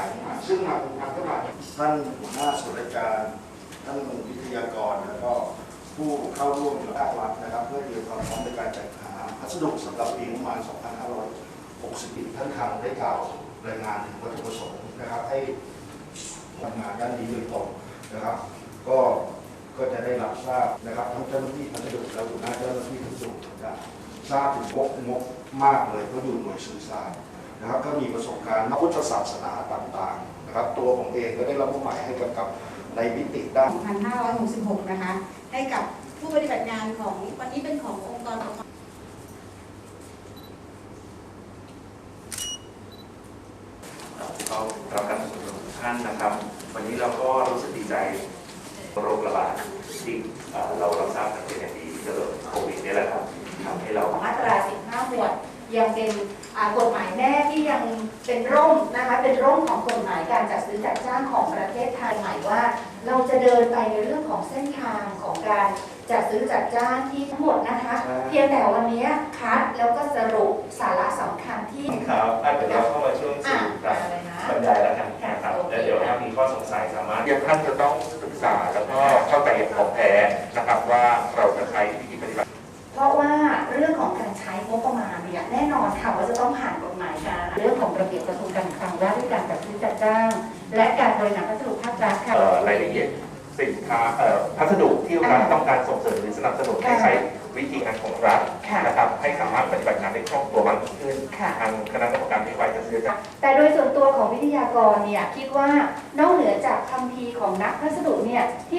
ายมาซึ่งมาเป็นทางก็มาท่านหัวหน้าส่วนราชการท่านวิทยากรแล้วก็ผู้เข้าร่วมภาครัฐนะครับ เพื่อเตรียมความพร้อมในการจัดหาพัสดุสำหรับปีงบประมาณ 2560ท่านคลังได้กล่าวรายงานถึงวัตถุประสงค์นะครับ ให้ทำงานด้านนี้โดยตรงนะครับ ก็ก็จะได้รับทราบนะครับทั้งเจ้าหน้าที่พัสดุและหัวหน้าเจ้าหน้าที่พัสดุนะทราบถึงงบงบมากเลยเพราะอยู่หน่วยสื่อสาร นะครับก็มีประสบการณ์นักพุทธศาสนาต่างๆนะครับตัวผมเองก็ได้รับมอบหมายให้กำกับในมิติด้าน 2566 นะคะ ให้กับผู้ปฏิบัติงานของวันนี้เป็นขององค์กรปกครองก็รับการสนับสนุนทุกท่านนะครับ วันนี้เราก็รู้สึกดีใจโรคระบาดที่เอ่อเราเราทราบกันเป็นอย่างดีเรื่องโควิดนี่แหละครับทำให้เราของมาตรา 15 หมวดยังเป็นอ่า กฎหมายแม่ที่ยังเป็นร่มนะคะเป็นร่มของกฎหมายการจัดซื้อจัดจ้างของประเทศไทยหมายว่า เราจะเดินไปในเรื่องของเส้นทางของการจัดซื้อจัดจ้างที่ทั้งหมดนะคะใช่เพียงแต่วันนี้คัดแล้วก็สรุปสาระสำคัญที่ครับอะเดี๋ยวเราเข้ามาช่วงอะสู่ครับอะไรนะบรรยายแล้วกันนะครับแล้วเดี๋ยวถ้ามีข้อสงสัยสามารถเดี๋ยวท่านจะต้องศึกษาแล้วก็เข้าใจอย่างถ่องแท้นะครับว่าเราจะใช้วิธีปฏิบัติ งบประมาณเนี่ยแน่นอนค่ะว่าจะต้องผ่านกฎหมายการเรื่องของระเบียบกระทรวงการคลังว่าด้วยการจัดซื้อจัดจ้าง และการบริหารพัสดุภาครัฐค่ะ เอ่อรายละเอียดสินค้าเอ่อพัสดุที่รัฐต้องการส่งเสริมหรือสนับสนุนให้ใช้วิธีการของรัฐค่ะ นะครับให้สามารถปฏิบัติงานได้คล่องตัวมากยิ่งขึ้น ค่ะ ทางคณะกรรมการนโยบายจะซื้อจัด แต่โดยส่วนตัวของวิทยากรเนี่ยคิดว่านอกเหนือจากคำพีร์ของนักพัสดุเนี่ยที่